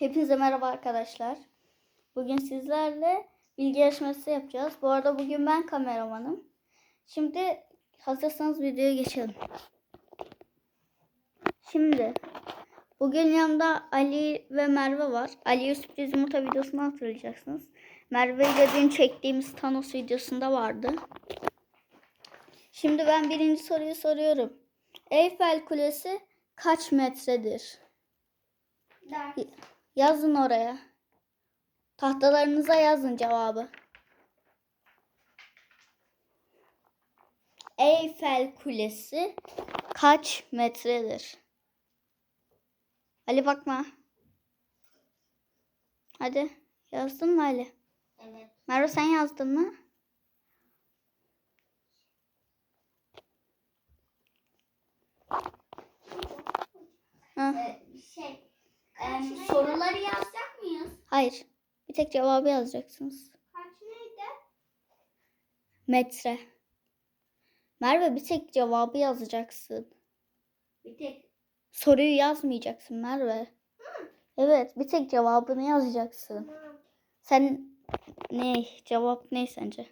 Hepinize merhaba arkadaşlar. Bugün sizlerle bilgi yarışması yapacağız. Bu arada bugün ben kameramanım. Şimdi hazırsanız videoya geçelim. Şimdi bugün yanımda Ali ve Merve var. Ali'ye sürpriz yumurta videosunu hatırlayacaksınız. Merve ile dün çektiğimiz Thanos videosunda vardı. Şimdi ben birinci soruyu soruyorum. Eyfel Kulesi kaç metredir? Yazın oraya. Tahtalarınıza yazın cevabı. Eyfel Kulesi kaç metredir? Ali bakma. Hadi yazdın mı Ali? Evet. Merve sen yazdın mı? Hı. Ee, şey, em, soruları yazacak mıyız? Hayır. Bir tek cevabı yazacaksınız. Kaç neydi? Metre. Merve bir tek cevabı yazacaksın. Bir tek Soruyu yazmayacaksın Merve. Evet, bir tek cevabını yazacaksın. Sen ne? Cevap ne sence?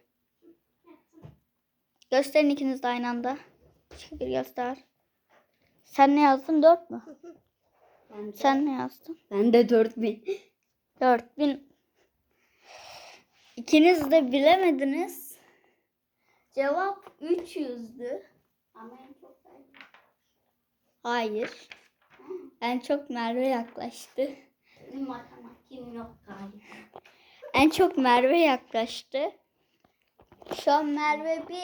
Gösterin ikiniz de aynı anda. Şöyle bir göster. Sen ne yazdın? Dört mü? Ben de, Sen ne yazdın? ben de 4000. Dört bin. İkiniz de bilemediniz. Cevap 300'dü. Ama en çok ben. Hayır. En çok Merve yaklaştı. Benim matematiğim yok galiba. En çok Merve yaklaştı. Şu an Merve 1.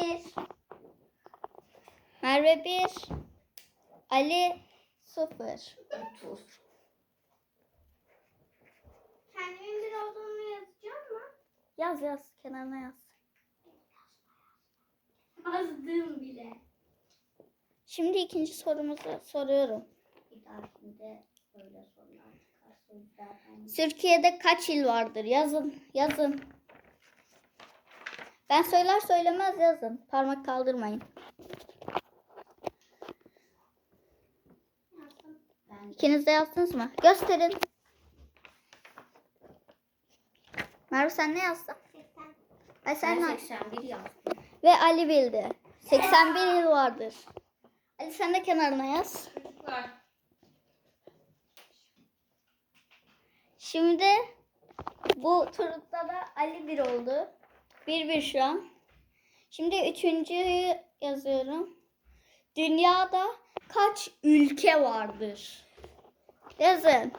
Merve 1. Ali 0. 30. Kendimin bir olduğunu yazacağım mı? Yaz yaz kenarına yaz. Yazdım bile. Şimdi ikinci sorumuzu soruyorum. Bir dahakinde böyle sorular zaten. Türkiye'de kaç il vardır? Yazın, yazın. Ben söyler söylemez yazın. Parmak kaldırmayın. Yazdım. Ben de İkiniz de yazdınız mı? Gösterin. Merve sen ne yazdın? 80. Ay sen Ben ne? 81 yazdım. Ve Ali bildi. 81 il vardır. Ali sen de kenarına yaz. Çocuklar. Şimdi bu turda da Ali bir oldu. Bir bir şu an. Şimdi üçüncüyü yazıyorum. Dünyada kaç ülke vardır? Yazın.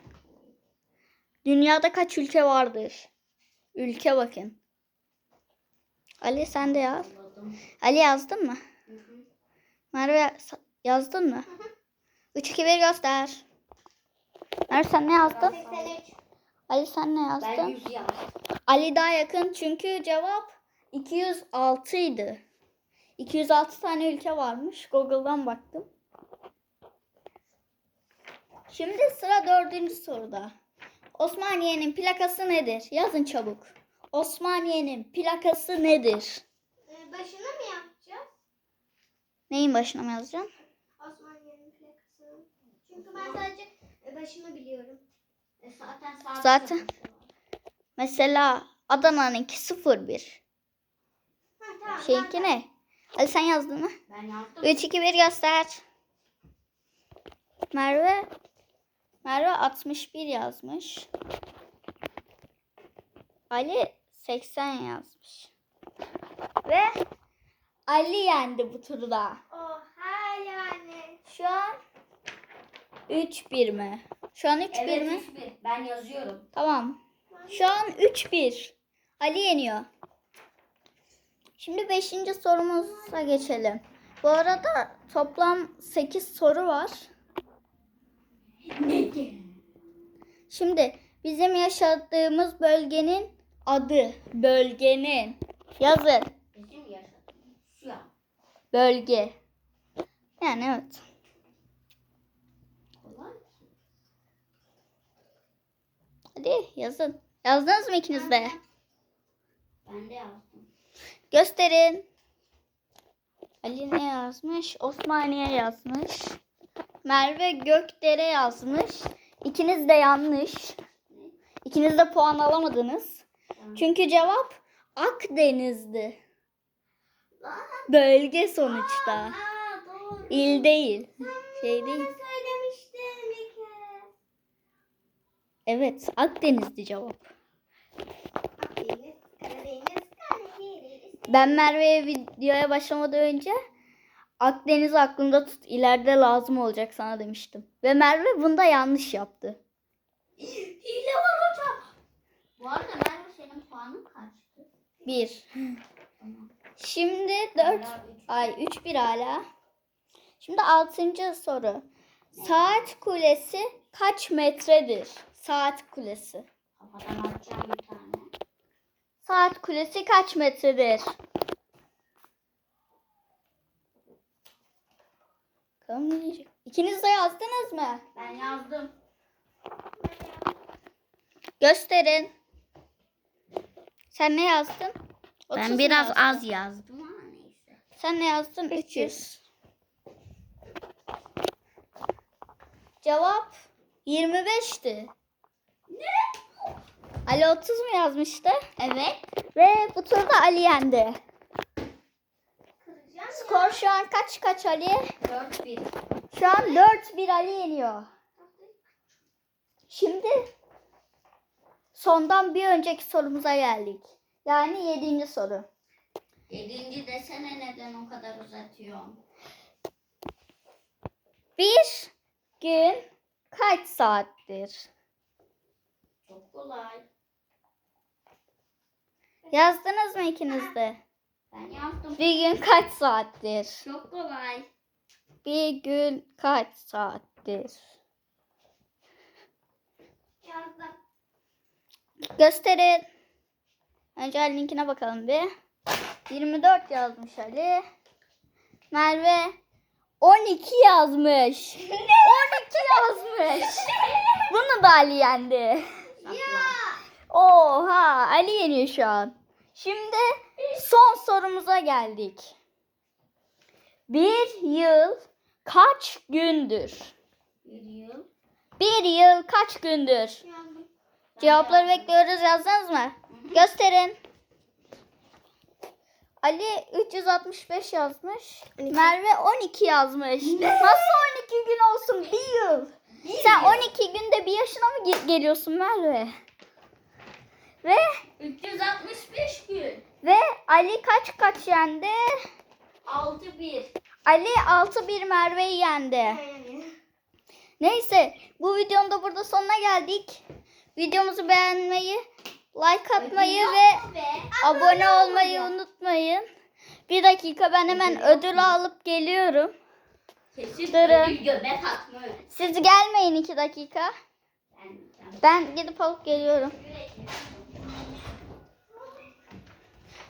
Dünyada kaç ülke vardır? Ülke bakın. Ali sen de yaz. Ali yazdın mı? Hı hı. Merve yazdın mı? 3 2 1 göster. Merve sen ne yazdın? 83. Ali sen ne Ben yazdın? 100 yazdım. Ali daha yakın çünkü cevap 206 idi. 206 tane ülke varmış. Google'dan baktım. Şimdi sıra dördüncü soruda. Osmaniye'nin plakası nedir? Yazın çabuk. Osmaniye'nin plakası nedir? Ee, başına mı yapacağız? Neyin başına mı yazacaksın? Osmaniye'nin plakasını. Çünkü ben sadece e, başını biliyorum. E, zaten sabit Zaten. Mesela Adana'nınki 01. Ha, tamam, Şeyinki ne? Ali sen yazdın mı? Ben yazdım. 3 2 1 göster. Merve Merve 61 yazmış. Ali 80 yazmış. Ve Ali yendi bu turda. Oha yani. Şu an 3-1 mi? Şu an 3-1 Evet mi? hiçbir. Ben yazıyorum. Tamam. Şu an 3-1. Ali yeniyor. Şimdi 5. sorumuza geçelim. Bu arada toplam 8 soru var. Şimdi bizim yaşadığımız bölgenin adı. Bölgenin. Yazın. Bizim yaşadığımız. Bölge. Yani evet. Hadi yazın. Yazdınız mı ikiniz de? Ben de yazdım. Gösterin. Ali ne yazmış? Osmaniye yazmış. Merve Gökdere yazmış. İkiniz de yanlış. İkiniz de puan alamadınız. Çünkü cevap Akdeniz'di. Bölge sonuçta. Aa. İl değil. Şey değil. Evet Akdeniz'di cevap. Akdeniz, Karadeniz, Karadeniz. Ben Merve'ye videoya başlamadan önce Akdeniz aklında tut ileride lazım olacak sana demiştim. Ve Merve bunda yanlış yaptı. Hile var hocam. Bu arada ben senin puanın kaçtı? Bir. Şimdi dört. Ay üç bir hala. Şimdi altıncı soru. Saat kulesi kaç metredir? Saat kulesi. Kafadan atacağım bir tane. Saat kulesi kaç metredir? Bakalım ne diyecek? İkiniz de yazdınız mı? Ben yazdım. Gösterin. Sen ne yazdın? 30 mu yazdın? yazdım ama neyse. Sen ne yazdın? 300. Cevap 25'ti. Ne? Ali 30 mu yazmıştı? Evet. Ve bu turda Ali yendi. Skor şu an kaç kaç Ali? 4-1. Şu an 4-1 Ali yeniyor. Şimdi sondan bir önceki sorumuza geldik. Yani 7. soru. Yedinci desene neden o kadar uzatıyorum? Bir gün kaç saattir? Çok kolay. Yazdınız mı ikiniz de? Ben yazdım. Bir gün kaç saattir? Çok kolay. Bir gün kaç saattir? Yazdım. Gösterin. Önce Ali linkine bakalım bir. 24 yazmış Ali. Merve 12 yazmış. 12 yazmış. Bunu da Ali yendi. Ya. Oha Ali yeniyor şu an. Şimdi son sorumuza geldik. Bir yıl kaç gündür? Bir yıl. Bir yıl kaç gündür? Yazdım. Cevapları bekliyoruz yazdınız mı? Gösterin. Ali 365 yazmış. Merve 12 yazmış. Nasıl 12 gün olsun? Bir yıl. Sen 12 günde bir yaşına mı ge- geliyorsun Merve? Ve 365 gün. Ve Ali kaç kaç yendi? 6-1. Ali 6-1 Merve'yi yendi. Neyse bu videonun da burada sonuna geldik. Videomuzu beğenmeyi, like atmayı ve abone olmayı unutmayın. Bir dakika ben hemen ödül alıp geliyorum. Kesin Durun. ödül göbek atma. Siz gelmeyin iki dakika. Ben gidip alıp geliyorum.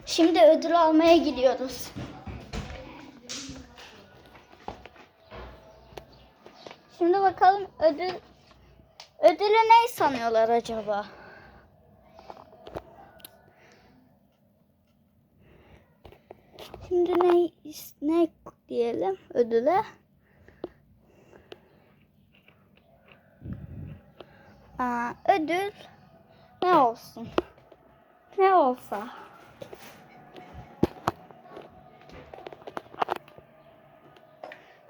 Şimdi ödül almaya gidiyoruz. Şimdi bakalım ödül ödülü ne sanıyorlar acaba? Şimdi ne ne diyelim ödüle? Aa, ödül ne olsun? Ne olsa.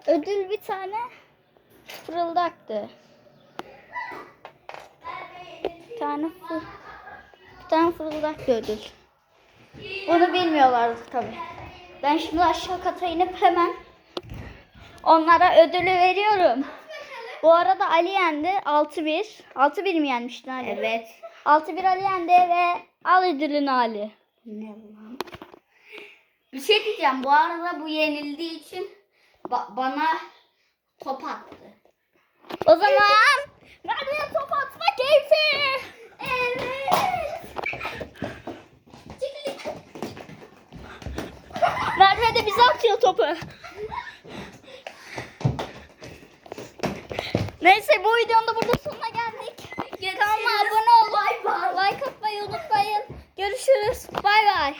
Ödül bir tane fırıldaktı. Bir tane fır, bir tane fırıldaktı ödül. Bunu bilmiyorlardı tabii. Ben şimdi aşağı kata inip hemen onlara ödülü veriyorum. Bu arada Ali yendi 6-1. 6-1 mi yenmiştin Ali? Evet. 6-1 Ali yendi ve al ödülünü Ali. Ne? Bir şey diyeceğim. Bu arada bu yenildiği için ba- bana top attı. O zaman Merve'ye top atma keyfi. Evet. Merve de bize atıyor topu. Neyse bu videonun da burada sonuna geldik. Kanalıma abone olun. Like atmayı unutmayın. Görüşürüz. Bay bay.